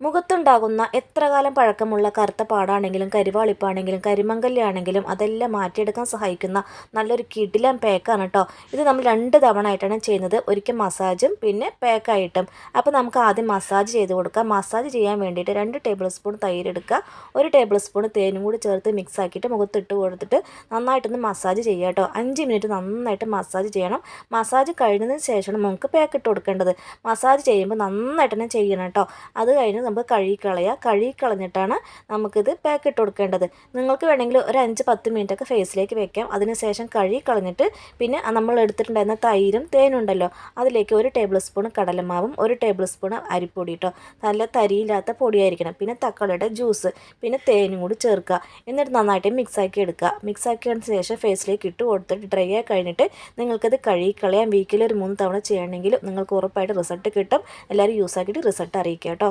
മുഖത്തുണ്ടാകുന്ന എത്ര കാലം പഴക്കമുള്ള കറുത്ത പാടാണെങ്കിലും കരിവാളിപ്പാണെങ്കിലും കരിമങ്കല്യാണെങ്കിലും അതെല്ലാം മാറ്റിയെടുക്കാൻ സഹായിക്കുന്ന നല്ലൊരു കിടിലൻ പാക്കാണ് കേട്ടോ ഇത് നമ്മൾ രണ്ട് തവണ ആയിട്ടാണ് ചെയ്യുന്നത്. ഒരിക്കൽ മസാജും പിന്നെ പാക്കായിട്ടും. അപ്പോൾ നമുക്ക് ആദ്യം മസാജ് ചെയ്ത് കൊടുക്കാം. മസാജ് ചെയ്യാൻ വേണ്ടിയിട്ട് രണ്ട് ടേബിൾ സ്പൂൺ തൈര് എടുക്കുക. ഒരു ടേബിൾ സ്പൂൺ തേനും കൂടി ചേർത്ത് മിക്സ് ആക്കിയിട്ട് മുഖത്തിട്ട് കൊടുത്തിട്ട് നന്നായിട്ടൊന്ന് മസാജ് ചെയ്യുക കേട്ടോ അഞ്ച് മിനിറ്റ് നന്നായിട്ട് മസാജ് ചെയ്യണം. മസാജ് കഴിഞ്ഞതിന് ശേഷമാണ് നമുക്ക് പാക്ക് ഇട്ട് കൊടുക്കേണ്ടത്. മസാജ് ചെയ്യുമ്പോൾ നന്നായിട്ട് തന്നെ ചെയ്യണം കേട്ടോ അത് കഴിഞ്ഞ് നമുക്ക് കഴുകിക്കളയുക കഴുകിക്കളഞ്ഞിട്ടാണ് നമുക്കിത് പാക്ക് ഇട്ട് കൊടുക്കേണ്ടത്. നിങ്ങൾക്ക് വേണമെങ്കിൽ ഒരു അഞ്ച് പത്ത് മിനിറ്റൊക്കെ ഫേസിലേക്ക് വെക്കാം. അതിനുശേഷം കഴുകിക്കളഞ്ഞിട്ട് പിന്നെ നമ്മൾ എടുത്തിട്ടുണ്ടായിരുന്ന തൈരും തേനും ഉണ്ടല്ലോ അതിലേക്ക് ഒരു ടേബിൾ സ്പൂൺ കടലമാവും ഒരു ടേബിൾ സ്പൂൺ അരിപ്പൊടി കേട്ടോ നല്ല തരിയില്ലാത്ത പൊടിയായിരിക്കണം. പിന്നെ തക്കാളിയുടെ ജ്യൂസ് പിന്നെ തേനും കൂടി ചേർക്കുക. എന്നിട്ട് നന്നായിട്ട് മിക്സാക്കി എടുക്കുക. മിക്സ് ആക്കിയതിന് ശേഷം ഫേസിലേക്ക് ഇട്ട് കൊടുത്തിട്ട് ഡ്രൈ ആയി കഴിഞ്ഞിട്ട് നിങ്ങൾക്കത് കഴുകിക്കളയാം. വീക്കിൽ ഒരു മൂന്ന് തവണ ചെയ്യണമെങ്കിൽ നിങ്ങൾക്ക് ഉറപ്പായിട്ട് റിസൾട്ട് കിട്ടും. എല്ലാവരും യൂസ് ആക്കിയിട്ട് റിസൾട്ട് അറിയിക്കുക കേട്ടോ.